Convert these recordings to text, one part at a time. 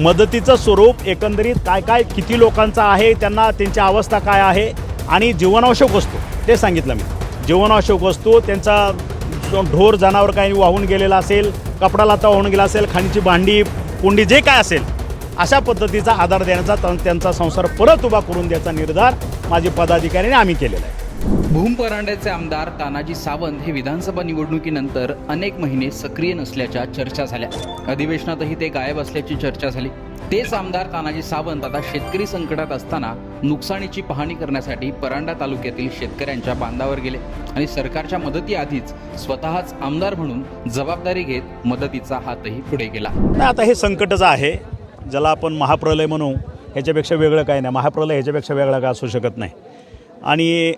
मदतीचं स्वरूप एकंदरीत काय काय किती लोकांचं आहे त्यांना त्यांची अवस्था काय आहे आणि जीवनावश्यक वस्तू ते सांगितलं मी. जीवनावश्यक वस्तू त्यांचा ढोर जनावर काही वाहून गेलेला असेल कपडा लाता वाहून गेला असेल खाणीची भांडी कुंडी जे काय असेल अशा पद्धतीचा आधार देण्याचा त्यांचा संसार परत उभा करून द्यायचा निर्धार माझे पदाधिकाऱ्यांनी आम्ही केलेला आहे. भूम परांड्याचे आमदार तानाजी सावंत हे विधानसभा निवडणुकीनंतर अनेक महिने सक्रिय नसल्याच्या चर्चा झाल्या. अधिवेशनातही ते गायब असल्याची चर्चा झाली. तेच आमदार तानाजी सावंत आता शेतकरी संकटात असताना नुकसानीची पाहणी करण्यासाठी परांडा तालुक्यातील शेतकऱ्यांच्या बांधावर गेले आणि सरकारच्या मदतीआधीच स्वतःच आमदार म्हणून जबाबदारी घेत मदतीचा हातही पुढे गेला. आता हे संकटच आहे. ज्याला आपण महाप्रलय म्हणू ह्याच्यापेक्षा वेगळं काय नाही. महाप्रलय ह्याच्यापेक्षा वेगळा काय असू शकत नाही. आणि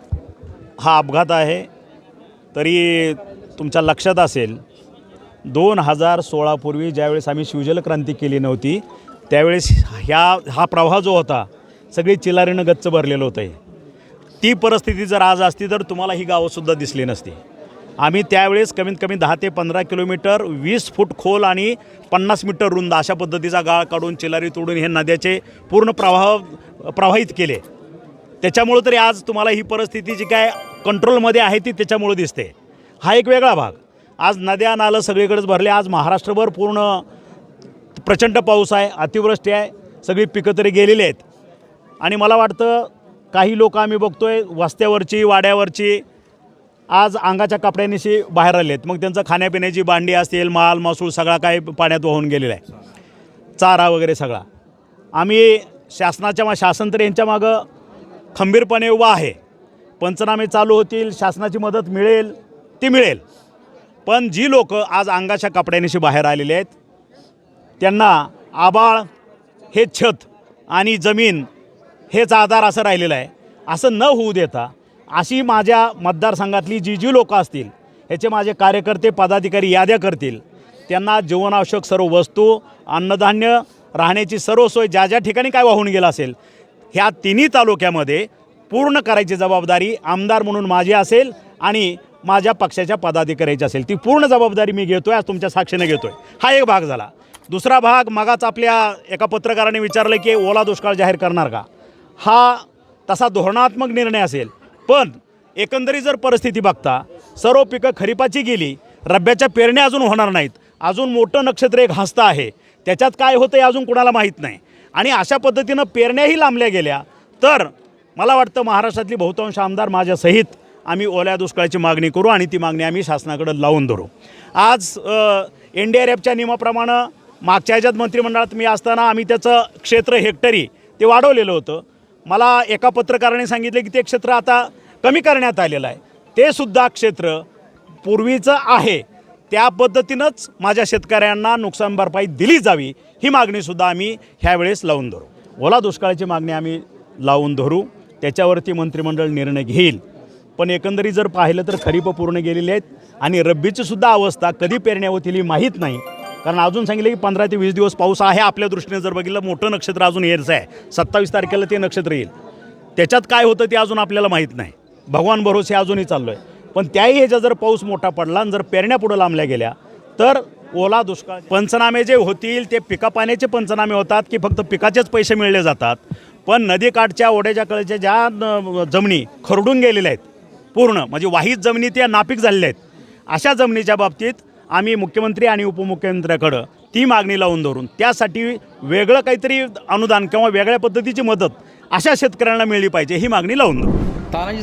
हा अपघात आहे. तरी तुमच्या लक्षात असेल दोन हजार सोळापूर्वी ज्यावेळेस आम्ही शिवजल क्रांती केली नव्हती त्यावेळेस ह्या हा प्रवाह जो होता सगळी चिलारीनं गच्च भरलेलं होतं ती परिस्थिती जर आज असती तर तुम्हाला ही गावंसुद्धा दिसली नसती. आम्ही त्यावेळेस कमीत कमी दहा ते पंधरा किलोमीटर वीस फूट खोल आणि पन्नास मीटर रुंद अशा पद्धतीचा गाळ काढून चिलारी तोडून हे नद्याचे पूर्ण प्रवाह प्रवाहित केले. त्याच्यामुळं तरी आज तुम्हाला ही परिस्थिती जी काय कंट्रोलमध्ये आहे ती त्याच्यामुळं दिसते. हा एक वेगळा भाग. आज नद्या नालं सगळीकडेच भरले. आज महाराष्ट्रभर पूर्ण प्रचंड पाऊस आहे अतिवृष्टी आहे. सगळी पिकं तरी गेलेली आहेत. आणि मला वाटतं काही लोक आम्ही बघतो आहे वस्त्यावरची वाड्यावरची आज अंगाच्या कपड्यानिशी बाहेर आले आहेत. मग त्यांचं खाण्यापिण्याची भांडी असतील माल मासूळ सगळा काही पाण्यात वाहून गेलेला आहे. चारा वगैरे सगळा. आम्ही शासनाच्या मा शासन तर यांच्या मागं खंबीरपणे उभा आहे. पंचनामे चालू होतील शासनाची मदत मिळेल ती मिळेल. पण जी लोक आज अंगाच्या कपड्यानिशी बाहेर आलेले आहेत त्यांना आबाळ हे छत आणि जमीन हेच आधार असं राहिलेलं आहे. असं न होऊ देता अशी माझ्या मतदारसंघातली जी जी लोकं असतील ह्याचे माझे कार्यकर्ते पदाधिकारी याद्या करतील त्यांना जीवनावश्यक सर्व वस्तू अन्नधान्य राहण्याची सर्व सोय ज्या ज्या ठिकाणी काय वाहून गेलं असेल ह्या तिन्ही तालुक्यामध्ये पूर्ण करायची जबाबदारी आमदार म्हणून माझी असेल आणि माझ्या पक्षाच्या पदाधिकाऱ्याची असेल. ती पूर्ण जबाबदारी मी घेतोय आज तुमच्या साक्षीने घेतोय. हा एक भाग झाला. दुसरा भाग मगाच आपल्या एका पत्रकाराने विचारलं की ओला दुष्काळ जाहीर करणार का? हा तसा धोरणात्मक निर्णय असेल पण एकंदरीत जर परिस्थिती बघता सर्व पिकं खरीपाची गेली रब्याच्या पेरण्या अजून होणार नाहीत अजून मोठं नक्षत्र एक हस्त आहे त्याच्यात काय होतं हे अजून कुणाला माहीत नाही. आणि अशा पद्धतीनं पेरण्याही लांबल्या गेल्या तर मला वाटतं महाराष्ट्रातली बहुतांश आमदार माझ्यासहित आम्ही ओल्या दुष्काळाची मागणी करू आणि ती मागणी आम्ही शासनाकडे लावून धरू. आज एन डी आर एफच्या नियमाप्रमाणे मागच्या ह्याच्यात मंत्रिमंडळात मी असताना आम्ही त्याचं क्षेत्र हेक्टरी ते वाढवलेलं होतं. मला एका पत्रकाराने सांगितलं की ते क्षेत्र आता कमी करण्यात आलेलं आहे. ते सुद्धा क्षेत्र पूर्वीचं आहे. त्या पद्धतीनंच माझ्या शेतकऱ्यांना नुकसान भरपाई दिली जावी ही मागणीसुद्धा आम्ही ह्यावेळेस लावून धरू. ओला दुष्काळाची मागणी आम्ही लावून धरू. त्याच्यावरती मंत्रिमंडळ निर्णय घेईल. पण एकंदरीत जर पाहिलं तर खरीप पूर्ण गेलेली आहेत आणि रब्बीची सुद्धा अवस्था कधी पेरण्या होतील ही माहीत नाही. कारण अजून सांगितलं की पंधरा ते वीस दिवस पाऊस आहे आपल्या दृष्टीने जर बघितलं मोठं नक्षत्र अजून यायचं आहे. सत्तावीस तारखेला ते नक्षत्र येईल. त्याच्यात काय होतं ते अजून आपल्याला माहीत नाही. भगवान भरोसे अजूनही चाललो आहे पण त्याही ह्याच्या जर पाऊस मोठा पडला आणि जर पेरण्या पुढं लांबल्या गेल्या तर ओला दुष्काळ पंचनामे जे होतील ते पिका पाण्याचे पंचनामे होतात की फक्त पिकाचेच पैसे मिळले जातात? पण नदीकाठच्या ओढ्याच्या कळच्या ज्या जमिनी खरडून गेलेल्या आहेत पूर्ण म्हणजे वाहीत जमिनी त्या नापीक झालेल्या आहेत अशा जमिनीच्या बाबतीत आम्ही मुख्यमंत्री आणि उपमुख्यमंत्र्याकडं ती मागणी लावून धरून त्यासाठी वेगळं काहीतरी अनुदान किंवा वेगळ्या पद्धतीची मदत अशा शेतकऱ्यांना मिळली पाहिजे ही मागणी लावून धरून तानाजी